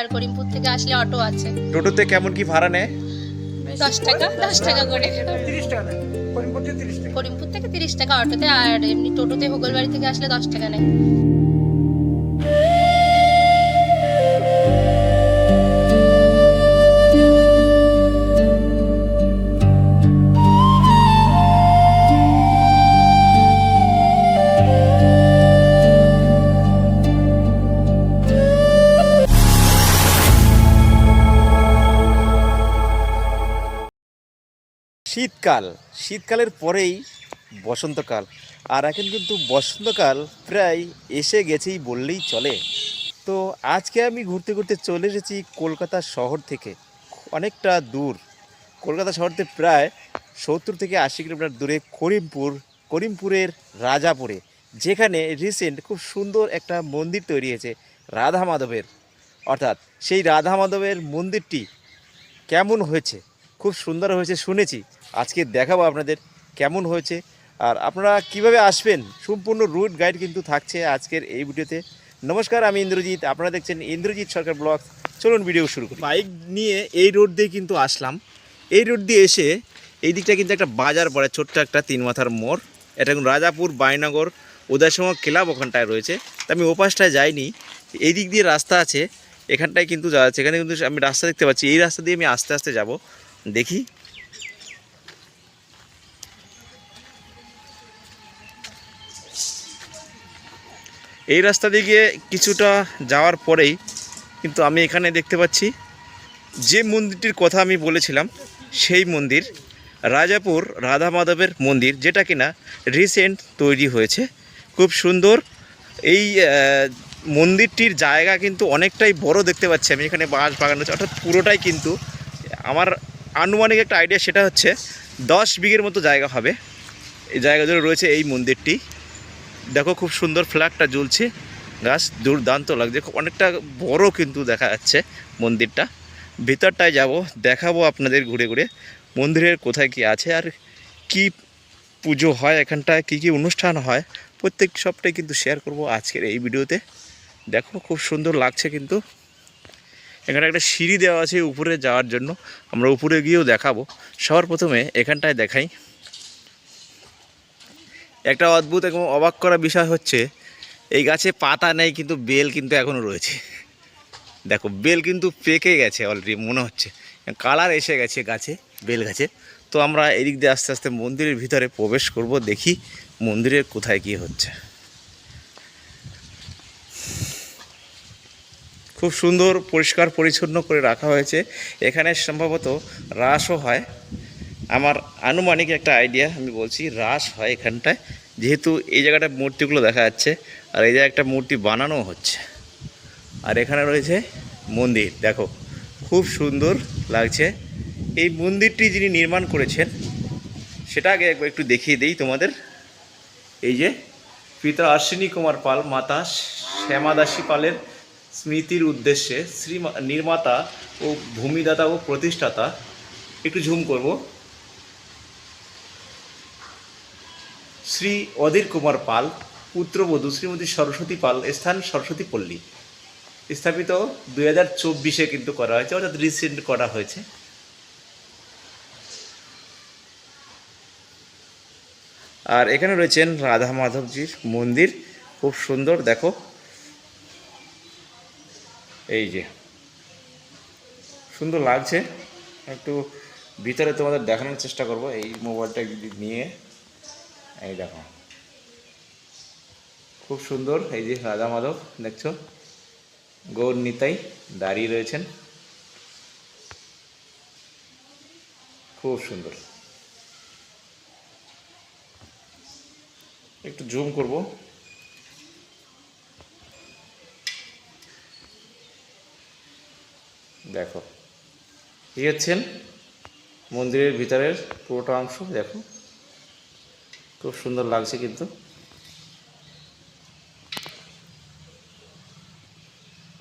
আর করিমপুর থেকে আসলে অটো আছে। টোটোতে কেমন কি ভাড়া নেয়? দশ টাকা দশ টাকা করে। তিরিশ টাকা করিমপুর থেকে তিরিশ টাকা। করিমপুর থেকে তিরিশ টাকা অটোতে আর এমনি টোটোতে হোগলবাড়ি থেকে আসলে দশ টাকা নেয়। শীতকাল। শীতকালের পরেই বসন্তকাল। আর এখন কিন্তু বসন্তকাল প্রায় এসে গেছেই বললেই চলে। তো আজকে আমি ঘুরতে ঘুরতে চলে এসেছি কলকাতা শহর থেকে। অনেকটা দূর। কলকাতা শহর থেকে প্রায় সত্তর থেকে আশি কিলোমিটার দূরে করিমপুর, করিমপুরের রাজাপুরে। যেখানে রিসেন্ট খুব সুন্দর একটা মন্দির তৈরি হয়েছে, রাধা মাধবের। অর্থাৎ সেই রাধা মাধবের মন্দিরটি কেমন হয়েছে? খুব সুন্দর হয়েছে শুনেছি। আজকে দেখাবো আপনাদের কেমন হয়েছে। আর আপনারা কীভাবে আসবেন, সম্পূর্ণ রুট গাইড কিন্তু থাকছে আজকের এই ভিডিওতে। নমস্কার, আমি ইন্দ্রজিৎ। আপনারা দেখছেন ইন্দ্রজিৎ সরকার ব্লগ। চলুন ভিডিও শুরু করি। বাইক নিয়ে এই রোড দিয়ে কিন্তু আসলাম। এই রোড দিয়ে এসে এই দিকটা কিন্তু একটা বাজার পড়ে, ছোট্ট একটা তিন মাথার মোড়। এটা এখন রাজাপুর বাইনগর উদয়সম ক্লাব ওখানটায় রয়েছে। তা আমি ওপাশটায় যাইনি। এই দিক দিয়ে রাস্তা আছে, এখানটায় কিন্তু যাওয়া যাচ্ছে। এখানে কিন্তু আমি রাস্তা দেখতে পাচ্ছি। এই রাস্তা দিয়ে আমি আস্তে আস্তে যাব। দেখি এই রাস্তা দিয়ে কিছুটা যাওয়ার পরেই কিন্তু আমি এখানে দেখতে পাচ্ছি যে মন্দিরটির কথা আমি বলেছিলাম, সেই মন্দির রাজাপুর রাধা মাধবের মন্দির, যেটা কিনা রিসেন্ট তৈরি হয়েছে। খুব সুন্দর এই মন্দিরটির জায়গা কিন্তু অনেকটাই বড় দেখতে পাচ্ছি আমি এখানে বাঁশ বাগান রয়েছে অর্থাৎ পুরোটাই কিন্তু আমার আনুমানিক একটা আইডিয়া সেটা হচ্ছে দশ বিঘের মতো জায়গা হবে। এই জায়গা জুড়ে রয়েছে এই মন্দিরটি। দেখো খুব সুন্দর ফ্ল্যাগটা জ্বলছে গাছ দুর্দান্ত লাগছে। অনেকটা বড় কিন্তু দেখা যাচ্ছে মন্দিরটা। ভিতরটায় যাব, দেখাবো আপনাদের ঘুরে ঘুরে। মন্দিরের কোথায় কি আছে আর কি পুজো হয় এখানটায়, কী কী অনুষ্ঠান হয়, প্রত্যেক সবটাই কিন্তু শেয়ার করব আজকের এই ভিডিওতে। দেখো খুব সুন্দর লাগছে কিন্তু। এখানে একটা সিঁড়ি দেওয়া আছে উপরে যাওয়ার জন্য। আমরা উপরে গিয়েও দেখাবো। সবার প্রথমে এখানটায় দেখাই। একটা অদ্ভুত এবং অবাক করা বিষয় হচ্ছে, এই গাছে পাতা নেই কিন্তু বেল কিন্তু এখনও রয়েছে। দেখো, বেল কিন্তু পেকে গেছে অলরেডি মনে হচ্ছে। কালার এসে গেছে গাছে, বেল গাছে। তো আমরা এদিক দিয়ে আস্তে আস্তে মন্দিরের ভিতরে প্রবেশ করব, দেখি মন্দিরের কোথায় কী হচ্ছে। খুব সুন্দর, পরিষ্কার, পরিচ্ছন্ন করে রাখা হয়েছে। এখানে সম্ভবত রাসও হয়। আমার আনুমানিক একটা আইডিয়া আমি বলছি, রাস হয় এখানটায়। যেহেতু এই জায়গাটা মূর্তিগুলো দেখা যাচ্ছে, আর এই জায়গায় একটা মূর্তি বানানো হচ্ছে। আর এখানে রয়েছে মন্দির, দেখো, খুব সুন্দর লাগছে। এই মন্দিরটি যিনি নির্মাণ করেছেন, সেটা আগে একবার একটু দেখিয়ে দিই তোমাদের। এই যে, পিতা অশ্বিনী কুমার পাল, মাতা শ্যামাদাসী পালের স্মৃতির উদ্দেশ্যে শ্রী নির্মাতা ও ভূমিদাতা ও প্রতিষ্ঠাতা, একটু ঝুম করব। শ্রী অধীর কুমার পাল, পুত্রবধূ শ্রীমতী সরস্বতী পাল, স্থান সরস্বতী পল্লী। স্থাপিত দুই হাজার চব্বিশে কিন্তু করা হয়েছে, অর্থাৎ রিসেন্ট করা হয়েছে। আর এখানে রয়েছেন রাধা মাধবজির মন্দির, খুব সুন্দর, দেখো। এই যে, সুন্দর লাগছে। একটু ভিতরে তোমাদের দেখানোর চেষ্টা করব, এই মোবাইলটা নিয়ে। এই দেখো। খুব সুন্দর, এই যে রাধা মাধব, দেখছ? গৌর নিতাই দাঁড়িয়ে রয়েছেন। খুব সুন্দর। একটু জুম করব। দেখো, এই হচ্ছেন মন্দিরের ভিতরের পুরোটা অংশ, দেখো। খুব সুন্দর লাগছে কিন্তু।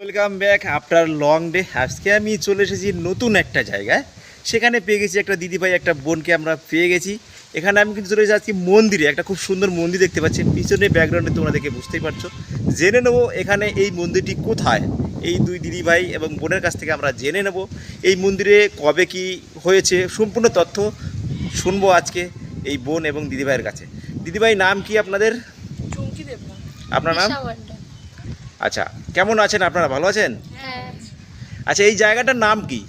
Welcome back after long day আজকে আমি চলে এসেছি নতুন একটা জায়গায়। সেখানে পেয়ে গেছি একটা দিদিভাই, একটা বোনকে আমরা পেয়ে গেছি। এখানে আমি কিন্তু চলে যাচ্ছি মন্দিরে, একটা খুব সুন্দর মন্দির দেখতে পাচ্ছি। পিছনে ব্যাকগ্রাউন্ডে তোমরা দেখে বুঝতেই পারছ। জেনে নেব এখানে এই মন্দিরটি কোথায়। এই দুই দিদিভাই এবং বোনের কাছ থেকে আমরা জেনে নেব। এই মন্দিরে কবে কি হয়েছে, সম্পূর্ণ তথ্য শুনব আজকে। এই বোন এবং দিদিভাইয়ের কাছে। দিদিভাই নাম কি আপনাদের? চুমকি আপনার নাম? আচ্ছা কেমন আছেন আপনারা? ভালো আছেন? হ্যাঁ আচ্ছা এই জায়গাটার নাম কি?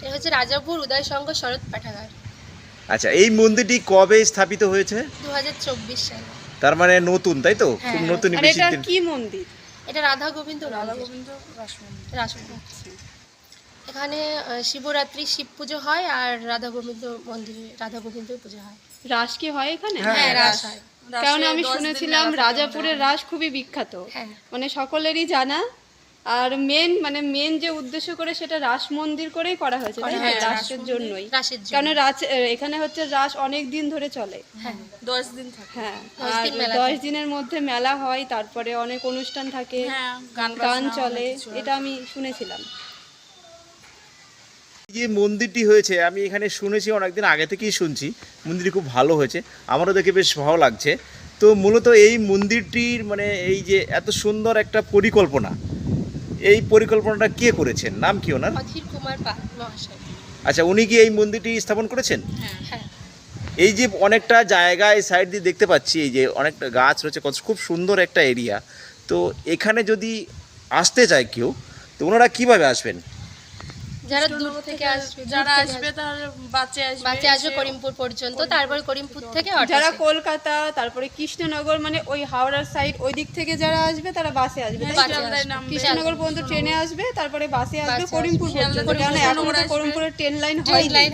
এটা হচ্ছে রাজাপুর উদয় সংঘ শরৎ পাঠাগার। আচ্ছা এই মন্দিরটি কবে স্থাপিত হয়েছে? দু হাজার চব্বিশ সালে। তার মানে নতুন তাই তো? হ্যাঁ, খুব। নতুন বেশি এটা কি মন্দির? এটা রাধা গোবিন্দ রাধা গোবিন্দ রাসমন্দির রাসমন্দির এখানে শিবরাত্রি শিব পুজো হয় আর রাধা গোবিন্দ মন্দিরে রাধা গোবিন্দ পুজো হয়। রাস কি হয় এখানে? হ্যাঁ রাস হয়। কারণ আমি শুনেছিলাম রাজাপুরের রাস খুবই বিখ্যাত। হ্যাঁ। মানে সকলেরই জানা। আর মেন মানে মেন যে উদ্দেশ্য করে সেটা রাস মন্দির করেই করা হয়েছে? হ্যাঁ, রাসের জন্যই। কারণ রাস এখানে হচ্ছে রাস অনেক দিন ধরে চলে। হ্যাঁ দশ দিন হ্যাঁ আর দশ দিনের মধ্যে মেলা হয় তারপরে অনেক অনুষ্ঠান থাকে হ্যাঁ গান গান চলে। হয়। এটা আমি শুনেছিলাম। যে মন্দিরটি হয়েছে আমি এখানে শুনেছি অনেকদিন আগে থেকেই শুনছি মন্দিরটি খুব ভালো হয়েছে আমারও দেখে বেশ ভালো লাগছে। তো মূলত এই মন্দিরটির মানে এই যে এত সুন্দর একটা পরিকল্পনা এই পরিকল্পনাটা কে করেছেন? নাম কি ওনার? অধীর কুমার পাল মহাশয়। আচ্ছা উনি কি এই মন্দিরটি স্থাপন করেছেন? হ্যাঁ এই যে অনেকটা জায়গা এই সাইড দিয়ে দেখতে পাচ্ছি এই যে অনেকটা গাছ রয়েছে কত খুব সুন্দর একটা এরিয়া তো এখানে যদি আসতে চায় কেউ তো ওনারা কীভাবে আসবেন? যারা দূর থেকে আসবে যারা আসবে তাহলে আসবে আসবে করিমপুর পর্যন্ত তারপরে করিমপুর থেকে যারা কলকাতা তারপরে কৃষ্ণনগর মানে ওই হাওড়ার সাইড ওই দিক থেকে যারা আসবে তারা বাসে আসবে। কৃষ্ণনগর পর্যন্ত ট্রেনে আসবে তারপরে বাসে আসবে করিমপুর পর্যন্ত। কারণ এখন। করিমপুরের ট্রেন লাইন হয় লাইন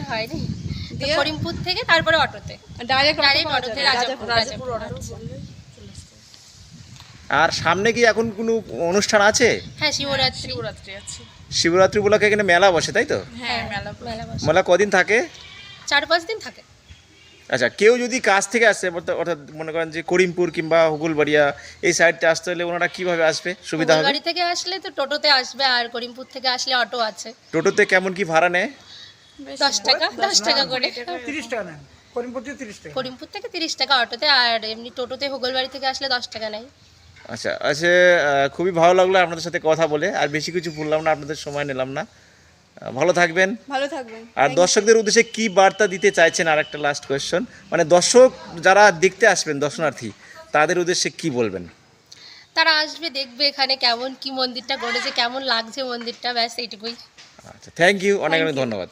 দিয়ে- করিমপুর থেকে তারপরে অটোতে। ডাইরেক্ট অটোতে রাজাপুর, রাজাপুর আর সামনে কি এখন কোনো অনুষ্ঠান আছে? হ্যাঁ শিবরাত্রি। শিবরাত্রি আছে। শিবরাত্রি উপলক্ষে এখানে মেলা বসে তাই তো? হ্যাঁ মেলা মেলা বসে। মেলা কদিন থাকে? চার পাঁচ দিন থাকে। আচ্ছা কেউ যদি কাজ থেকে আসে অর্থাৎ অর্থাৎ মনে করেন যে করিমপুর কিংবা হুগুলবাড়িয়া এই সাইডটা আসতে হলে ওনারা কীভাবে আসবে? সুবিধা হবে? বাড়ি থেকে আসলে তো টোটোতে আসবে আর করিমপুর থেকে আসলে অটো আছে। টোটোতে কেমন কি ভাড়া নেয়? দশ টাকা দশ টাকা করে। তিরিশ টাকা নেন করিমপুর দিয়ে তিরিশ টাকা। করিমপুর থেকে তিরিশ টাকা অটোতে আর এমনি টোটোতে হোগলবাড়ি থেকে আসলে দশ টাকা নেয়। আচ্ছা আচ্ছা খুবই ভালো লাগল আপনাদের সাথে কথা বলে। আর বেশি কিছু বললাম না আপনাদের সময় নিলাম না। ভালো থাকবেন। ভালো থাকবেন। আর দর্শকদের উদ্দেশ্যে কি বার্তা দিতে চাইছেন? আর একটা লাস্ট কোয়েশ্চন মানে দর্শক যারা দেখতে আসবেন দর্শনার্থী তাদের উদ্দেশ্যে কি বলবেন? তারা আসবে দেখবে এখানে কেমন কি মন্দিরটা গড়েছে কেমন লাগছে মন্দিরটা ব্যাস এইটুকুই। আচ্ছা থ্যাংক ইউ অনেক অনেক ধন্যবাদ।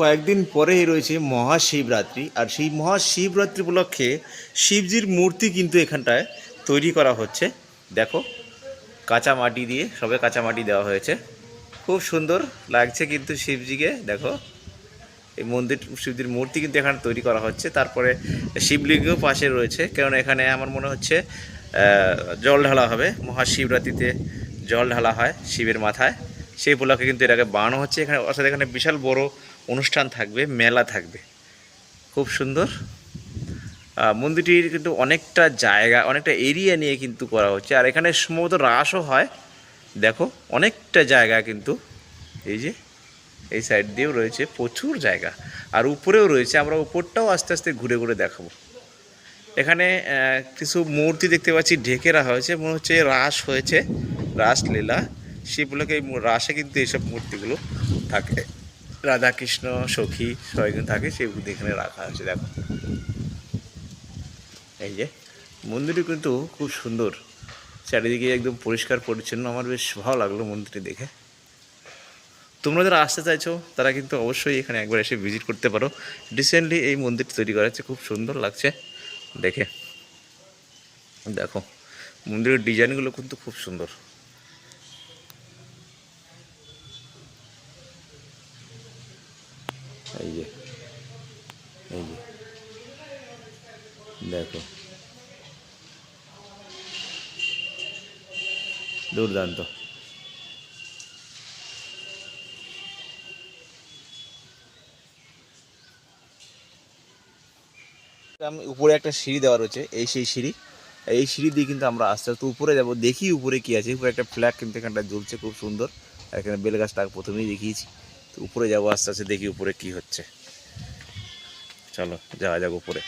কয়েকদিন পরেই রয়েছে মহাশিবরাত্রি আর সেই মহাশিবরাত্রি উপলক্ষে শিবজির মূর্তি কিন্তু এখানটায় তৈরি করা হচ্ছে। দেখো, কাঁচা মাটি দিয়ে সবে কাঁচা মাটি দেওয়া হয়েছে। খুব সুন্দর লাগছে কিন্তু শিবজিকে, দেখো। এই মন্দির, শিবজির মূর্তি কিন্তু এখানে তৈরি করা হচ্ছে। তারপরে শিবলিঙ্গও পাশে রয়েছে। কারণ এখানে আমার মনে হচ্ছে জল ঢালা হবে। মহাশিবরাত্রিতে জল ঢালা হয় শিবের মাথায়। সেই উপলক্ষে কিন্তু এটাকে বানানো হচ্ছে। এখানে, অর্থাৎ এখানে বিশাল বড় অনুষ্ঠান থাকবে, মেলা থাকবে। খুব সুন্দর। মন্দিরটির কিন্তু অনেকটা জায়গা, অনেকটা এরিয়া নিয়ে কিন্তু করা হচ্ছে। আর এখানে সম্ভবত রাসও হয়। দেখো, অনেকটা জায়গা কিন্তু এই যে, এই সাইড দিয়েও রয়েছে, প্রচুর জায়গা। আর উপরেও রয়েছে, আমরা উপরটাও আস্তে আস্তে ঘুরে ঘুরে দেখাবো। এখানে কিছু মূর্তি দেখতে পাচ্ছি ঢেকে রাখা হয়েছে মনে হচ্ছে রাস হয়েছে রাসলীলা সেগুলোকে এই রাসে কিন্তু এইসব মূর্তিগুলো থাকে। রাধাকৃষ্ণ, সখী সবাই কিন্তু থাকে, সেগুলো এখানে রাখা হয়েছে, দেখো। এই যে, মন্দিরটি কিন্তু খুব সুন্দর। চারিদিকে একদম পরিষ্কার পরিচ্ছন্ন। আমার বেশ ভালো লাগল মন্দিরটি দেখে। তোমরা যারা আসতে চাইছো, তারা কিন্তু অবশ্যই এখানে একবার এসে ভিজিট করতে পারো। রিসেন্টলি এই মন্দিরটি তৈরি করা হচ্ছে খুব সুন্দর লাগছে দেখে। দেখো, মন্দিরের ডিজাইনগুলো কিন্তু খুব সুন্দর এই যে এই যে দেখো দুর্দান্ত। উপরে একটা সিঁড়ি দেওয়া রয়েছে, এই সেই সিঁড়ি। এই সিঁড়ি দিয়ে কিন্তু আমরা আস্তে আস্তে উপরে যাব। দেখি উপরে কি আছে। উপরে একটা ফ্ল্যাগ কিন্তু এখানটা জ্বলছে খুব সুন্দর। আর এখানে বেল গাছটা প্রথমেই দেখিয়েছি। তো উপরে যাব আস্তে আস্তে দেখি উপরে কি হচ্ছে। চলো, যাওয়া যাক উপরে।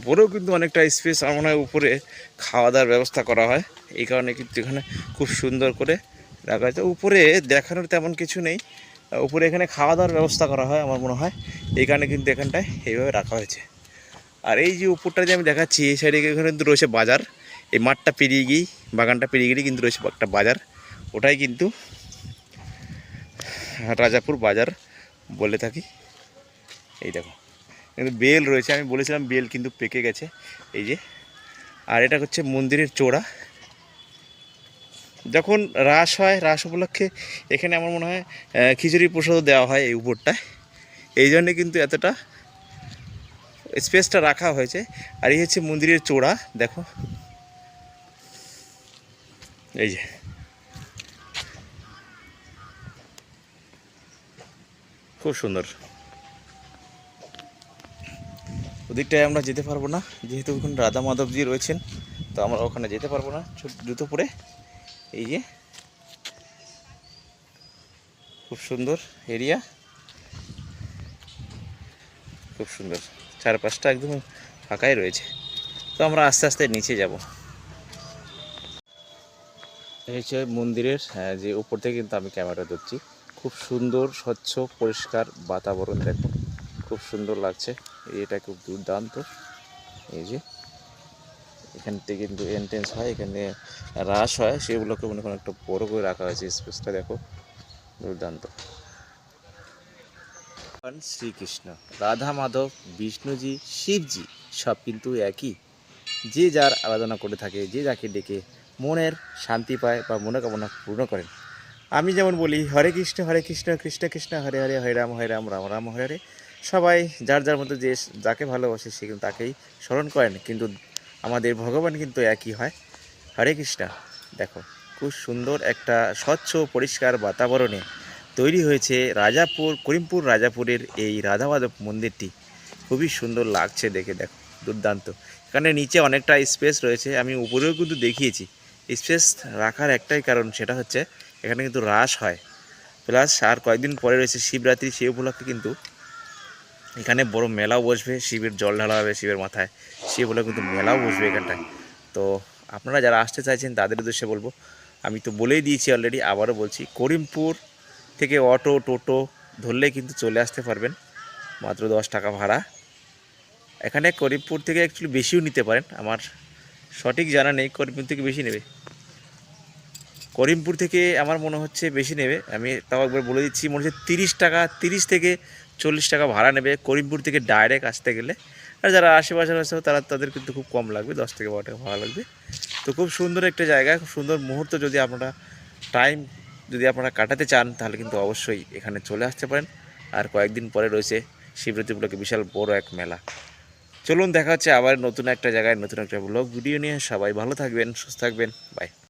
উপরেও কিন্তু অনেকটা স্পেস আমার হয় উপরে খাওয়া দাওয়ার ব্যবস্থা করা হয়। এই কারণে কিন্তু এখানে খুব সুন্দর করে রাখা হয়েছে। উপরে দেখানোর তেমন কিছু নেই। উপরে এখানে খাওয়া দাওয়ার ব্যবস্থা করা হয় আমার মনে হয়। এই কারণে কিন্তু এখানটায় এইভাবে রাখা হয়েছে। আর এই যে উপরটা যে আমি দেখাচ্ছি, এই সাইডে এখানে কিন্তু রয়েছে বাজার। এই মাঠটা পেরিয়ে গিয়েই, বাগানটা পেরিয়ে গিয়েই কিন্তু রয়েছে একটা বাজার। ওটাই কিন্তু রাজাপুর বাজার বলে থাকি। এই দেখো। কিন্তু বেল রয়েছে, আমি বলেছিলাম বেল কিন্তু পেকে গেছে, এই যে। আর এটা হচ্ছে মন্দিরের চোড়া। যখন রাস হয়, রাস উপলক্ষে এখানে আমার মনে হয় খিচুড়ি প্রসাদও দেওয়া হয় এই উপরটায়। এই জন্যে কিন্তু এতটা স্পেসটা রাখা হয়েছে। আর এই হচ্ছে মন্দিরের চোড়া, দেখো। এই যে। খুব সুন্দর। ওদিকটায় আমরা যেতে পারব না, যেহেতু ওখানে রাধা মাধবজি রয়েছেন, তো আমরা ওখানে যেতে পারব না জুতো পরে এই যে, খুব সুন্দর এরিয়া। খুব সুন্দর, চারপাশটা একদম ফাঁকাই রয়েছে। তো আমরা আস্তে আস্তে নিচে যাব। হচ্ছে মন্দিরের যে উপর থেকে কিন্তু আমি ক্যামেরা ধরছি। খুব সুন্দর, স্বচ্ছ, পরিষ্কার বাতাবরণ দেখো। খুব সুন্দর লাগছে। এটা খুব দুর্দান্ত। এই যে, এখান থেকে কিন্তু এন্ট্রেন্স হয়, এখানে রাস হয়, সেগুলোকে মনে করেন একটু বড় করে রাখা হয়েছে স্পেসটা দেখো। দুর্দান্ত। শ্রীকৃষ্ণ, রাধা মাধব, বিষ্ণুজি, শিবজি, সব কিন্তু একই। যে যার আরাধনা করে থাকে, যে যাকে ডেকে মনের শান্তি পায় বা মনোকামনা পূর্ণ করেন। আমি যেমন বলি, হরে কৃষ্ণ হরে কৃষ্ণ কৃষ্ণ কৃষ্ণ, হরে হরে হরে রাম হরে রাম রাম রাম, হরে হরে। সবাই, যার যার মতো যে যাকে ভালোবাসে সে কিন্তু তাকেই স্মরণ করেন। কিন্তু আমাদের ভগবান কিন্তু একই হয়। হরে কৃষ্ণ, দেখো, খুব সুন্দর একটা স্বচ্ছ, পরিষ্কার বাতাবরণে তৈরি হয়েছে রাজাপুর, করিমপুর রাজাপুরের এই রাধা মাধব মন্দিরটি। খুবই সুন্দর লাগছে দেখে, দেখো, দুর্দান্ত। এখানে নিচে অনেকটা স্পেস রয়েছে, আমি উপরেও কিন্তু দেখিয়েছি। স্পেস রাখার একটাই কারণ সেটা হচ্ছে, এখানে কিন্তু রাস হয়। প্লাস আর কয়েকদিন পরে রয়েছে শিবরাত্রি, সেই উপলক্ষে কিন্তু এখানে বড় মেলাও বসবে, শিবের জল ঢালা হবে শিবের মাথায়। সে বলে কিন্তু মেলাও বসবে এখানটায়। তো আপনারা যারা আসতে চাইছেন তাদের উদ্দেশ্যে বলব, আমি তো বলেই দিয়েছি অলরেডি আবারও বলছি, করিমপুর থেকে অটো, টোটো ধরলে কিন্তু চলে আসতে পারবেন, মাত্র দশ টাকা ভাড়া। এখানে করিমপুর থেকে অ্যাকচুয়ালি বেশিও নিতে পারেন, আমার সঠিক জানা নেই, করিমপুর থেকে বেশি নেবে। করিমপুর থেকে আমার মনে হচ্ছে বেশি নেবে। আমি তাও একবার বলে দিচ্ছি, মনে হচ্ছে তিরিশ টাকা, তিরিশ থেকে চল্লিশ টাকা ভাড়া নেবে করিমপুর থেকে ডাইরেক্ট আসতে গেলে। আর যারা আশেপাশে আছে তারা তাদের কিন্তু খুব কম লাগবে, দশ থেকে বারো টাকা ভাড়া লাগবে। তো খুব সুন্দর একটা জায়গা, খুব সুন্দর মুহূর্ত যদি আপনারা টাইম যদি আপনারা কাটাতে চান, তাহলে কিন্তু অবশ্যই এখানে চলে আসতে পারেন। আর কয়েকদিন পরে রয়েছে শিবরাত্রি উপলক্ষে বিশাল বড় এক মেলা। চলুন দেখা হচ্ছে আবার নতুন একটা জায়গায়, নতুন একটা ব্লগ ভিডিও নিয়ে। সবাই ভালো থাকবেন, সুস্থ থাকবেন বাই